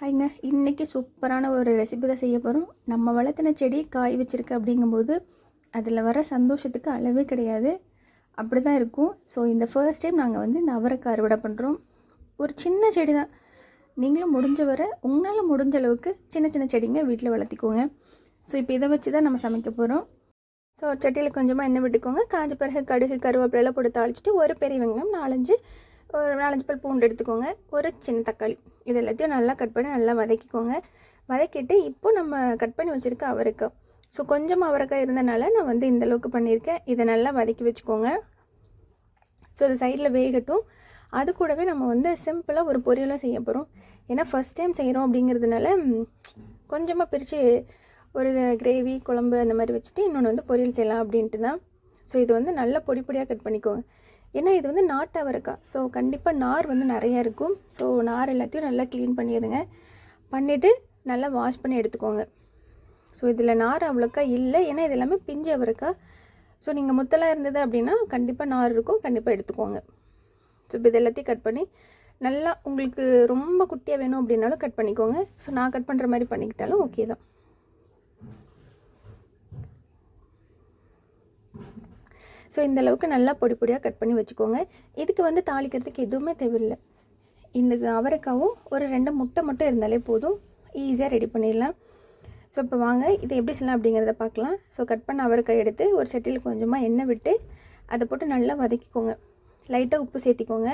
ஹைங்க இன்றைக்கி சூப்பரான ஒரு ரெசிபி தான் செய்ய போகிறோம் நம்ம வளர்த்தின செடி காய் வச்சுருக்கு அப்படிங்கும்போது அதில் வர சந்தோஷத்துக்கு அளவே கிடையாது. அப்படி தான் இருக்கும். ஸோ இந்த ஃபர்ஸ்ட் டைம் நாங்கள் வந்து இந்த அவரைக்காய் அறுவடை பண்ணுறோம் ஒரு சின்ன செடி தான். நீங்களும் முடிஞ்ச வரை உங்களால் முடிஞ்ச அளவுக்கு சின்ன சின்ன செடிங்க வீட்டில் வளர்த்திக்கோங்க. ஸோ இப்போ இதை வச்சு தான் நம்ம சமைக்க போகிறோம் ஸோ ஒரு சட்டியில் கொஞ்சமாக எண்ணெய் விட்டுக்கோங்க. காஞ்ச பிறகு கடுகு கருவேப்பிலையெல்லாம் போட்டு தாளிச்சிட்டு ஒரு பெரிய வெங்காயம் நாலஞ்சு ஒரு நாலஞ்சு பல் பூண்டு எடுத்துக்கோங்க. ஒரு சின்ன தக்காளி. இது எல்லாத்தையும் நல்லா கட் பண்ணி நல்லா வதக்கிக்கோங்க. வதக்கிட்டு இப்போ நம்ம கட் பண்ணி வச்சுருக்க அவரைக்காய். ஸோ கொஞ்சமாக அவரைக்காய் இருந்தனால நான் வந்து இந்த அளவுக்கு பண்ணியிருக்கேன். இதை நல்லா வதக்கி வச்சுக்கோங்க. ஸோ இது சைடில் வேகட்டும். அது கூடவே நம்ம வந்து சிம்பிளாக ஒரு பொரியலும் செய்ய போகிறோம் ஏன்னா ஃபஸ்ட் டைம் செய்கிறோம் அப்படிங்கிறதுனால கொஞ்சமாக பிரித்து ஒரு கிரேவி குழம்பு அந்த மாதிரி வச்சுட்டு இன்னொன்று வந்து பொரியல் செய்யலாம் அப்படின்ட்டு தான் ஸோ இது வந்து நல்லா பொடி பொடியாக கட் பண்ணிக்கோங்க. ஏன்னா இது வந்து நாட்டு அவரைக்காய் ஸோ கண்டிப்பாக நார் வந்து நிறையா இருக்கும். ஸோ நார் எல்லாத்தையும் நல்லா க்ளீன் பண்ணிடுங்க. பண்ணிவிட்டு நல்லா வாஷ் பண்ணி எடுத்துக்கோங்க. ஸோ இதில் நார் அவ்வளோக்கா இல்லை. ஏன்னா இது எல்லாமே பிஞ்சு அவரைக்காய் ஸோ நீங்கள் முத்தலாக இருந்தது அப்படின்னா கண்டிப்பாக நார் இருக்கும். கண்டிப்பாக எடுத்துக்கோங்க. ஸோ இப்போ இது எல்லாத்தையும் கட் பண்ணி நல்லா உங்களுக்கு ரொம்ப குட்டியாக வேணும் அப்படின்னாலும் கட் பண்ணிக்கோங்க. ஸோ நான் கட் பண்ணுற மாதிரி பண்ணிக்கிட்டாலும் ஓகே தான். ஸோ இந்தளவுக்கு நல்லா பொடி பொடியாக கட் பண்ணி வச்சுக்கோங்க. இதுக்கு வந்து தாளிக்கிறதுக்கு எதுவுமே தேவையில்லை. இந்த அவரைக்காவும் ஒரு ரெண்டு முட்டை மட்டும் இருந்தாலே போதும். ஈஸியாக ரெடி பண்ணிடலாம். ஸோ இப்போ வாங்க இதை எப்படி செய்யலாம் அப்படிங்கிறத பார்க்கலாம். ஸோ கட் பண்ண அவரைக்காய் எடுத்து ஒரு சட்டியில் கொஞ்சமாக எண்ணெய் விட்டு அதை போட்டு நல்லா வதக்கிக்கோங்க. லைட்டாக உப்பு சேர்த்திக்கோங்க.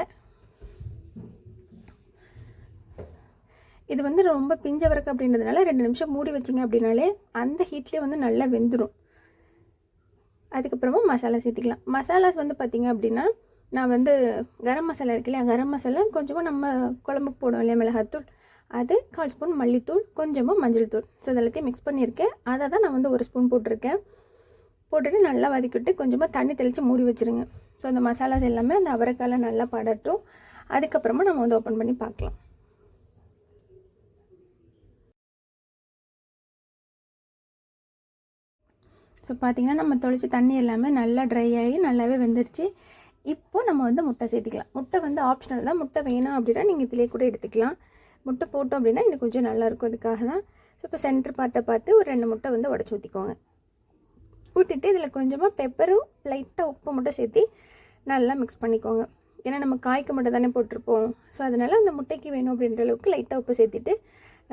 இது வந்து ரொம்ப பிஞ்சவரக்கு அப்படின்றதுனால ரெண்டு நிமிஷம் மூடி வச்சிங்க அப்படின்னாலே அந்த ஹீட்லேயே வந்து நல்லா வெந்துடும் அதுக்கப்புறமா மசாலா சேர்த்துக்கலாம். மசாலாஸ் வந்து பார்த்திங்க அப்படின்னா நான் வந்து கரம் மசாலா இருக்கு இல்லையா கரம் மசாலா கொஞ்சமாக நம்ம குழம்புக்கு போடுவோம் இல்லையா மிளகாத்தூள். அது கால் ஸ்பூன் மல்லித்தூள் கொஞ்சமாக மஞ்சள் தூள். ஸோ இதெல்லாத்தையும் மிக்ஸ் பண்ணியிருக்கேன். அதை தான் நான் வந்து ஒரு ஸ்பூன் போட்டிருக்கேன். போட்டுட்டு நல்லா வதக்கிட்டு கொஞ்சமாக தண்ணி தெளித்து மூடி வச்சுருங்க. ஸோ அந்த மசாலாஸ் எல்லாமே அந்த அவரைக்காயில் நல்லா படட்டும். அதுக்கப்புறமா நம்ம வந்து ஓப்பன் பண்ணி பார்க்கலாம். ஸோ பார்த்தீங்கன்னா நம்ம தொளிச்ச தண்ணி எல்லாமே நல்லா ட்ரை ஆகி நல்லாவே வெந்துருச்சு. இப்போது நம்ம வந்து முட்டை சேர்த்துக்கலாம். முட்டை வந்து ஆப்ஷனல் தான். முட்டை வேணாம் அப்படின்னா நீங்கள் இதிலே கூட எடுத்துக்கலாம். முட்டை போட்டோம் அப்படின்னா இன்னும் கொஞ்சம் நல்லாயிருக்கும் அதுக்காக தான். ஸோ இப்போ சென்டர் பார்ட்டை பார்த்து ஒரு ரெண்டு முட்டை வந்து உடச்சி ஊற்றிக்கோங்க ஊற்றிட்டு இதில் கொஞ்சமாக பெப்பரும் லைட்டாக உப்பு மட்டும் சேர்த்து நல்லா மிக்ஸ் பண்ணிக்கோங்க. ஏன்னா நம்ம காய்க்கு மட்டும் தானே போட்டிருப்போம். ஸோ அதனால் அந்த முட்டைக்கு வேணும் அப்படின்ற அளவுக்கு லைட்டாக உப்பு சேர்த்துட்டு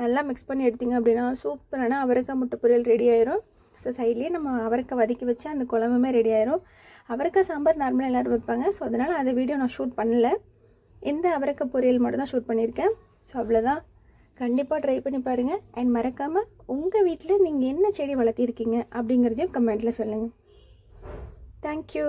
நல்லா மிக்ஸ் பண்ணி எடுத்தீங்க அப்படின்னா சூப்பரான அவரக்காய் முட்டை பொரியல் ரெடி ஆயிரும். ஸோ சைட்லேயே நம்ம அவரைக்காய் வதக்கி வச்சு அந்த குழம்புமே ரெடி ஆயிரும். அவரைக்காய் சாம்பார் நார்மலாக எல்லோரும் வைப்பாங்க. ஸோ அதனால் அந்த வீடியோ நான் ஷூட் பண்ணல. இந்த அவரைக்காய் பொரியல் மட்டும் தான் ஷூட் பண்ணியிருக்கேன். ஸோ அவ்வளோதான் கண்டிப்பாக ட்ரை பண்ணி பாருங்கள் அண்ட் மறக்காமல் உங்கள் வீட்டில் நீங்கள் என்ன செடி வளர்த்திருக்கீங்க அப்படிங்கிறதையும் கமெண்ட்டில் சொல்லுங்கள் தேங்க்யூ